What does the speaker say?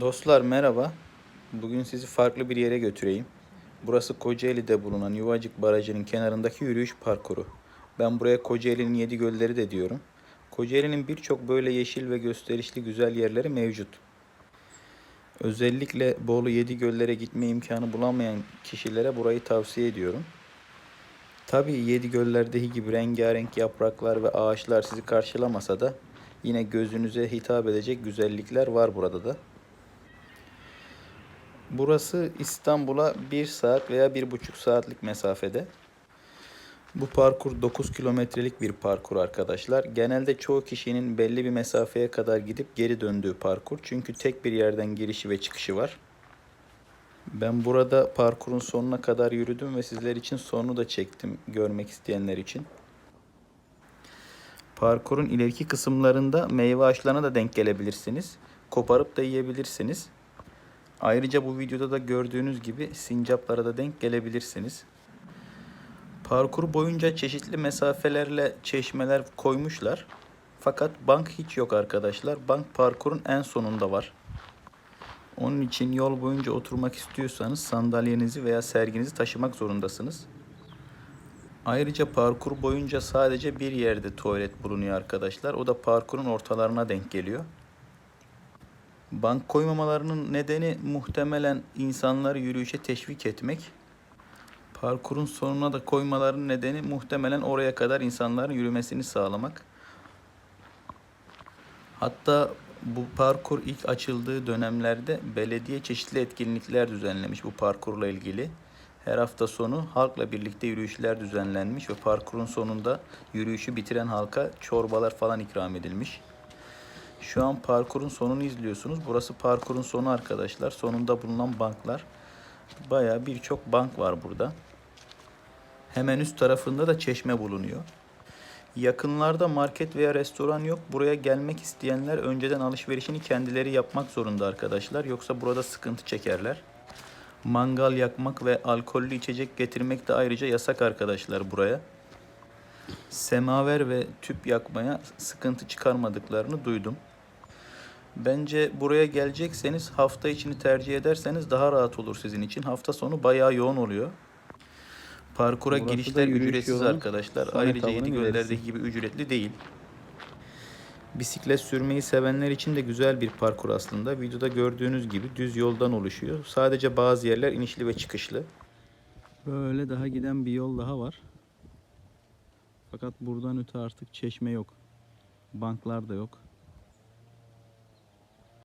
Dostlar merhaba. Bugün sizi farklı bir yere götüreyim. Burası Kocaeli'de bulunan Yuvacık Barajı'nın kenarındaki yürüyüş parkuru. Ben buraya Kocaeli'nin yedi gölleri de diyorum. Kocaeli'nin birçok böyle yeşil ve gösterişli güzel yerleri mevcut. Özellikle Bolu yedi göllere gitme imkanı bulamayan kişilere burayı tavsiye ediyorum. Tabii yedi göllerdeki gibi rengarenk yapraklar ve ağaçlar sizi karşılamasa da yine gözünüze hitap edecek güzellikler var burada da. Burası İstanbul'a 1 saat veya 1,5 saatlik mesafede. Bu parkur 9 kilometrelik bir parkur arkadaşlar. Genelde çoğu kişinin belli bir mesafeye kadar gidip geri döndüğü parkur. Çünkü tek bir yerden girişi ve çıkışı var. Ben burada parkurun sonuna kadar yürüdüm ve sizler için sonunu da çektim görmek isteyenler için. Parkurun ileriki kısımlarında meyve ağaçlarına da denk gelebilirsiniz. Koparıp da yiyebilirsiniz. Ayrıca bu videoda da gördüğünüz gibi sincaplara da denk gelebilirsiniz. Parkur boyunca çeşitli mesafelerle çeşmeler koymuşlar. Fakat bank hiç yok arkadaşlar. Bank parkurun en sonunda var. Onun için yol boyunca oturmak istiyorsanız sandalyenizi veya serginizi taşımak zorundasınız. Ayrıca parkur boyunca sadece bir yerde tuvalet bulunuyor arkadaşlar. O da parkurun ortalarına denk geliyor. Bank koymamalarının nedeni muhtemelen insanları yürüyüşe teşvik etmek. Parkurun sonuna da koymaların nedeni muhtemelen oraya kadar insanların yürümesini sağlamak. Hatta bu parkur ilk açıldığı dönemlerde belediye çeşitli etkinlikler düzenlemiş bu parkurla ilgili. Her hafta sonu halkla birlikte yürüyüşler düzenlenmiş ve parkurun sonunda yürüyüşü bitiren halka çorbalar falan ikram edilmiş. Şu an parkurun sonunu izliyorsunuz. Burası parkurun sonu arkadaşlar. Sonunda bulunan banklar. Baya birçok bank var burada. Hemen üst tarafında da çeşme bulunuyor. Yakınlarda market veya restoran yok. Buraya gelmek isteyenler önceden alışverişini kendileri yapmak zorunda arkadaşlar. Yoksa burada sıkıntı çekerler. Mangal yakmak ve alkollü içecek getirmek de ayrıca yasak arkadaşlar buraya. Semaver ve tüp yakmaya sıkıntı çıkarmadıklarını duydum. Bence buraya gelecekseniz hafta içini tercih ederseniz daha rahat olur sizin için. Hafta sonu bayağı yoğun oluyor. Parkura Burası girişler ücretsiz arkadaşlar. Ayrıca ilerisi. göllerdeki gibi ücretli değil. Bisiklet sürmeyi sevenler için de güzel bir parkur aslında. Videoda gördüğünüz gibi düz yoldan oluşuyor. Sadece bazı yerler inişli ve çıkışlı. Böyle daha giden bir yol daha var. Fakat buradan öte artık çeşme yok. Banklar da yok.